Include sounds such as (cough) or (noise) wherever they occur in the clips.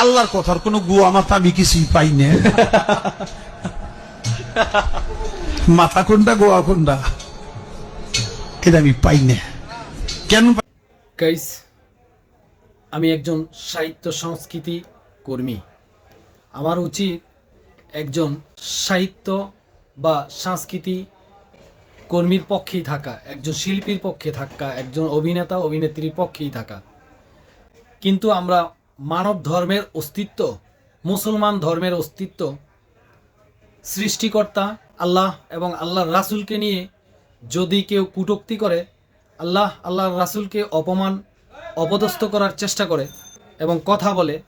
আল্লাহর কথার কোনো গুয়া মাথা আমি কিছুই পাই না। মাথা কোনটা, গোয়া কোনটা? এটা আমি পাই না। কেন গাইস, আমি একজন সাহিত্য সংস্কৃতি কর্মী। আমার উচিত একজন সাহিত্য বা সংস্কৃতি কর্মীর পক্ষেই থাকা, একজন শিল্পীর পক্ষে থাকা, একজন অভিনেতা, অভিনেত্রীর পক্ষেই থাকা। কিন্তু আমরা মানব ধর্মের অস্তিত্ব, মুসলমান ধর্মের অস্তিত্ব, সৃষ্টিকর্তা আল্লাহ এবং আল্লাহর রাসূলকে নিয়ে যদি কেউ কটূক্তি করে, আল্লাহ আল্লাহর রাসূলকে অপমান, অপদস্থ করার চেষ্টা করে এবং কথা বলে,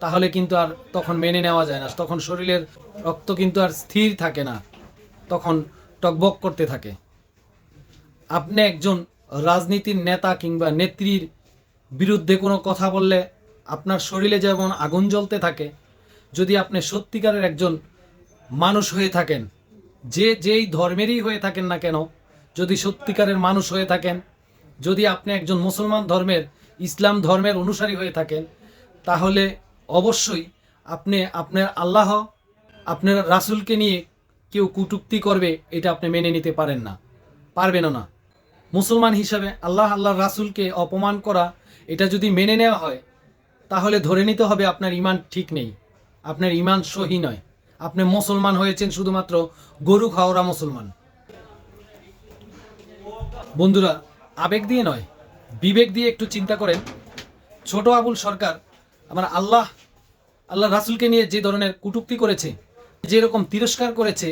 তাহলে কিন্তু আর তখন মেনে নেওয়া যায় না। তখন শরীরের রক্ত কিন্তু আর স্থির থাকে না। তখন টকবক করতে থাকে। আপনি একজন রাজনীতির নেতা কিংবা নেত্রীর বিরুদ্ধে কোনো কথা বললে আপনার শরীরে যেমন আগুন জ্বলতে থাকে, যদি আপনি সত্যিকারের একজন মানুষ হয়ে থাকেন, যে যেই ধর্মেরই হয়ে থাকেন না কেন, যদি সত্যিকারের মানুষ হয়ে থাকেন, যদি আপনি একজন মুসলমান ধর্মের, ইসলাম ধর্মের অনুসারী হয়ে থাকেন, তাহলে অবশ্যই আপনি আপনার আল্লাহ, আপনার রাসুলকে নিয়ে কেউ কুটুক্তি করবে, এটা আপনি মেনে নিতে পারেন না, পারবেনও না। মুসলমান হিসাবে আল্লাহ, আল্লাহর রাসূলকে অপমান করা, এটা যদি মেনে নেওয়া হয় তাহলে ধরে নিতে হবে আপনার ইমান ঠিক নেই। আপনার ইমান সহি নয়। আপনি মুসলমান হয়েছেন শুধুমাত্র গরু খাওয়ারা মুসলমান। বন্ধুরা, আবেগ দিয়ে নয়, বিবেক দিয়ে একটু চিন্তা করেন। ছোট আবুল সরকার আমার আল্লাহ আল্লাহ রাসুলকে নিয়ে যে ধরনের কুটুক্তি করেছে যেরকম তিরস্কার করেছে,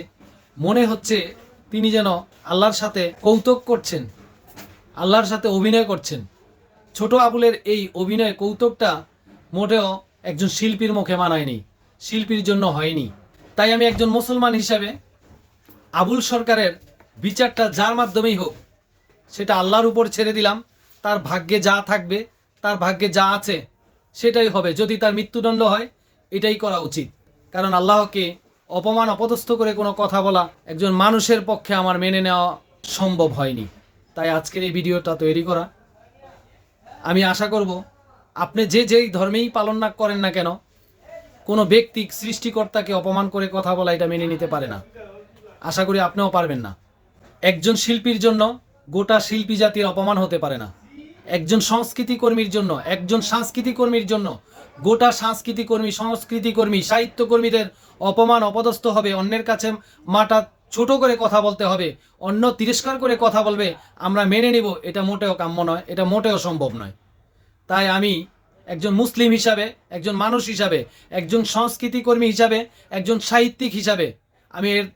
মনে হচ্ছে তিনি যেন আল্লাহর সাথে কৌতুক করছেন, আল্লাহর সাথে অভিনয় করছেন। ছোট আবুলের এই অভিনয় কৌতুকটা মোটেও একজন শিল্পীর মুখে মানায়নি। শিল্পীর জন্য হয়নি। তাই আমি একজন মুসলমান হিসাবে আবুল সরকারের বিচারটা যার মাধ্যমেই হোক, সেটা আল্লাহর উপর ছেড়ে দিলাম। তার ভাগ্যে যা থাকবে, তার ভাগ্যে যা আছে, সেটাই হবে। যদি তার মৃত্যুদণ্ড হয়, এটাই করা উচিত। কারণ আল্লাহকে অপমান, অপদস্থ করে কোনো কথা বলা একজন মানুষের পক্ষে আমার মেনে নেওয়া সম্ভব হয়নি। তাই আজকের এই ভিডিওটা তৈরি করা। আমি আশা করব আপনি যে যেই ধর্মেই পালন না করেন না কেন, কোনো ব্যক্তি সৃষ্টিকর্তাকে অপমান করে কথা বলা এটা মেনে নিতে পারে না। আশা করি আপনিও পারবেন না। একজন শিল্পীর জন্য গোটা শিল্পী জাতির অপমান হতে পারে না। একজন সংস্কৃতি কর্মীর জন্য, একজন সাংস্কৃতিক কর্মীর জন্য গোটা সাংস্কৃতিক কর্মী, সংস্কৃতি কর্মী, সাহিত্য কর্মীদের অপমান অপদস্থ হবে। অন্যের কাছে মাটা ছোট করে কথা বলতে হবে, অন্য তিরস্কার করে কথা বলবে, আমরা মেনে নিব। এটা মোটেও কাম্য নয়, এটা মোটেও সম্ভব নয়। তাই আমি একজন মুসলিম হিসাবে, একজন মানুষ হিসাবে, একজন সংস্কৃতি কর্মী হিসাবে, একজন সাহিত্যিক হিসাবে আমি এর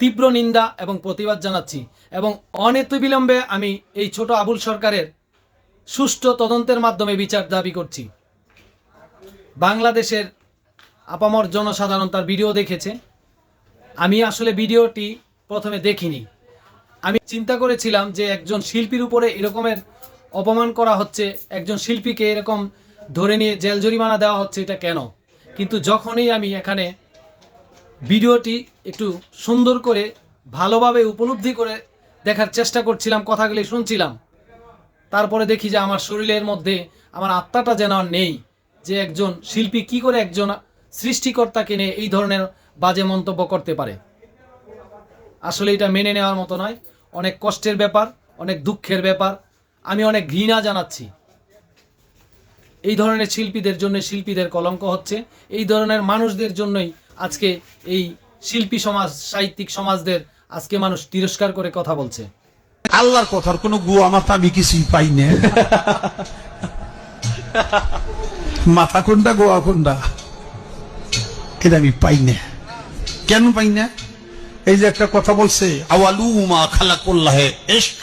তীব্র নিন্দা এবং প্রতিবাদ জানাচ্ছি এবং অনতিবিলম্বে আমি এই ছোট আবুল সরকারের সুষ্ঠু তদন্তের মাধ্যমে বিচার দাবি করছি। বাংলাদেশের আপামর জনসাধারণ তার ভিডিও দেখেছে। আমি আসলে ভিডিওটি প্রথমে দেখিনি। আমি চিন্তা করেছিলাম যে একজন শিল্পীর উপরে এরকমের অপমান করা হচ্ছে, একজন শিল্পীকে এরকম ধরে নিয়ে জেল জরিমানা দেওয়া হচ্ছে, এটা কেন? কিন্তু যখনই আমি এখানে ভিডিওটি একটু সুন্দর করে, ভালোভাবে উপলব্ধি করে দেখার চেষ্টা করছিলাম, কথাগুলি শুনছিলাম, তারপরে দেখি যে আমার শরীরের মধ্যে, আমার আত্মাটা যেন নেই, যে একজন শিল্পী কি করে একজন সৃষ্টিকর্তাকে নিয়ে এই ধরনের বাজে মন্তব্য করতে পারে। আসলে এটা মেনে নেওয়ার মতো নয়। অনেক কষ্টের ব্যাপার, অনেক দুঃখের ব্যাপার আমি অনেক ঘৃণা জানাচ্ছি। এই ধরনের শিল্পীদের জন্য শিল্পীদের কলঙ্ক হচ্ছে, এই ধরনের মানুষদের জন্যই আজকে এই শিল্পী সমাজ, সাহিত্যিক সমাজদের আজকে মানুষ তিরস্কার করে কথা বলছে। আল্লাহর কথার কোনো গুয়া মাথা আমি কিছুই পাই না। মাথা কোনটা, গোয়া কোনটা? এটা আমি পাই না। কেন পাই না? এই যে একটা কথা বলছে আওয়ালু মা খালা করলাহে এশক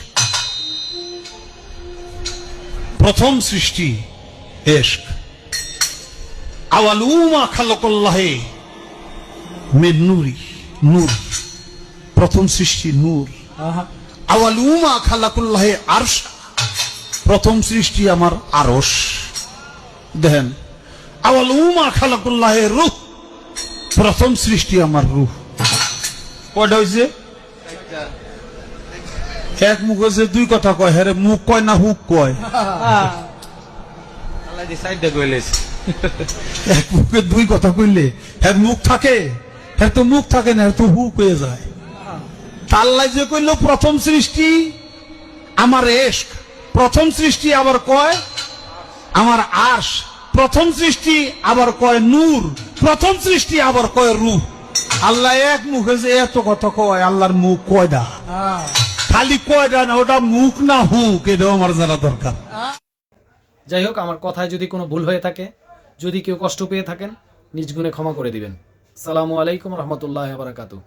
প্রথম সৃষ্টি এশক। আওয়ালু মা খালা করলাহে মে নুরি। নূর প্রথম সৃষ্টি নূর আওয়ালুমা খালাকুল্লাহে আরশ। প্রথম সৃষ্টি আমার আরশ। দেখেন আওয়ালুমা খালাকুল্লাহে রুহ। প্রথম সৃষ্টি আমার রুহ। কয়টা হয়েছে এক মুখ হয়েছে দুই কথা কয় হ্যাঁ মুখ কয় না হুক কয়? (laughs) (laughs) এক মুখে দুই কথা কইলে হ্যাঁ মুখ থাকে? হ্যাঁ তো মুখ থাকে না হ্যাঁ তো হুক হয়ে যায়। তাল্লাই যে কইল প্রথম সৃষ্টি আমার এশক প্রথম সৃষ্টি আবার কয় আমার আশ প্রথম সৃষ্টি আবার কয় নূর প্রথম সৃষ্টি আবার কয় রূপ আল্লাহ এক মুখে যে এত কথা কয় আল্লাহর মুখ কয়ডা? খালি কয়টা না, ওটা মুখ না হুক, এটাও আমার জানা দরকার। যাই হোক, আমার কথায় যদি কোনো ভুল হয়ে থাকে, যদি কেউ কষ্ট পেয়ে থাকেন, নিজ গুণে ক্ষমা করে দিবেন। সালামু আলাইকুম রহমতুল্লাহ বারাকাতু